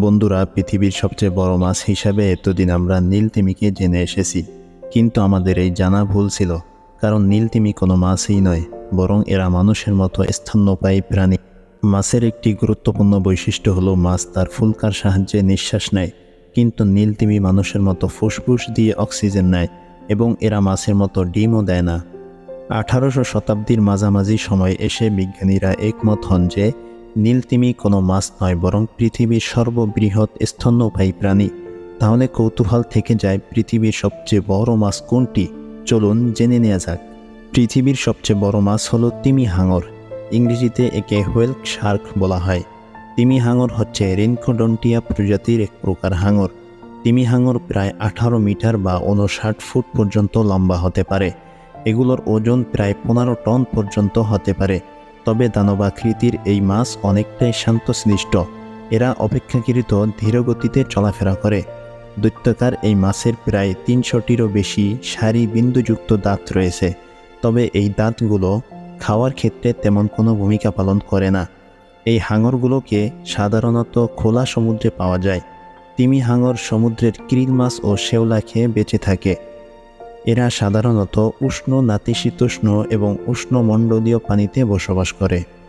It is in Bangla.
বন্ধুরা, পৃথিবীর সবচেয়ে বড় মাছ হিসাবে এতদিন আমরা নীলতিমিকে জেনে এসেছি। কিন্তু আমাদের এই জানা ভুল ছিল, কারণ নীলতিমি কোনো মাছই নয়, বরং এরা মানুষের মতো স্তন্যপায়ী প্রাণী। মাছের একটি গুরুত্বপূর্ণ বৈশিষ্ট্য হলো মাছ তার ফুলকার সাহায্যে নিঃশ্বাস নেয়, কিন্তু নীলতিমি মানুষের মতো ফুসফুস দিয়ে অক্সিজেন নেয়, এবং এরা মাছের মতো ডিমও দেয় না। আঠারোশো শতাব্দীর মাঝামাঝি সময় এসে বিজ্ঞানীরা একমত হন যে নীলতিমি কোনো মাছ নয়, বরং পৃথিবীর সর্ববৃহৎ স্তন্যপায়ী প্রাণী। তাহলে কৌতূহল থেকে যায় পৃথিবীর সবচেয়ে বড় মাছ কোনটি? চলুন জেনে নেওয়া যাক। পৃথিবীর সবচেয়ে বড় মাছ হলো তিমি হাঙর। ইংরেজিতে একে হোয়েল শার্ক বলা হয়। তিমি হাঙর হচ্ছে রেনকোডন্টিয়া প্রজাতির এক প্রকার হাঙর। তিমি হাঙর প্রায় আঠারো মিটার বা উনষাট ফুট পর্যন্ত লম্বা হতে পারে। এগুলোর ওজন প্রায় পনেরো টন পর্যন্ত হতে পারে। তবে দানবাকৃতির এই মাছ অনেকটাই শান্তশিষ্ট। এরা অপেক্ষাকৃত ধীরগতিতে চলাফেরা করে। দৈত্যকার এই মাছের প্রায় তিনশোটিরও বেশি সারি বিন্দুযুক্ত দাঁত রয়েছে। তবে এই দাঁতগুলো খাওয়ার ক্ষেত্রে তেমন কোনো ভূমিকা পালন করে না। এই হাঙরগুলোকে সাধারণত খোলা সমুদ্রে পাওয়া যায়। তিমি হাঙর সমুদ্রের কিরিল মাছ ও শেওলা খেয়ে বেঁচে থাকে। এরা সাধারণত উষ্ণ নাতিশীতোষ্ণ এবং উষ্ণমণ্ডলীয় পানিতে বসবাস করে।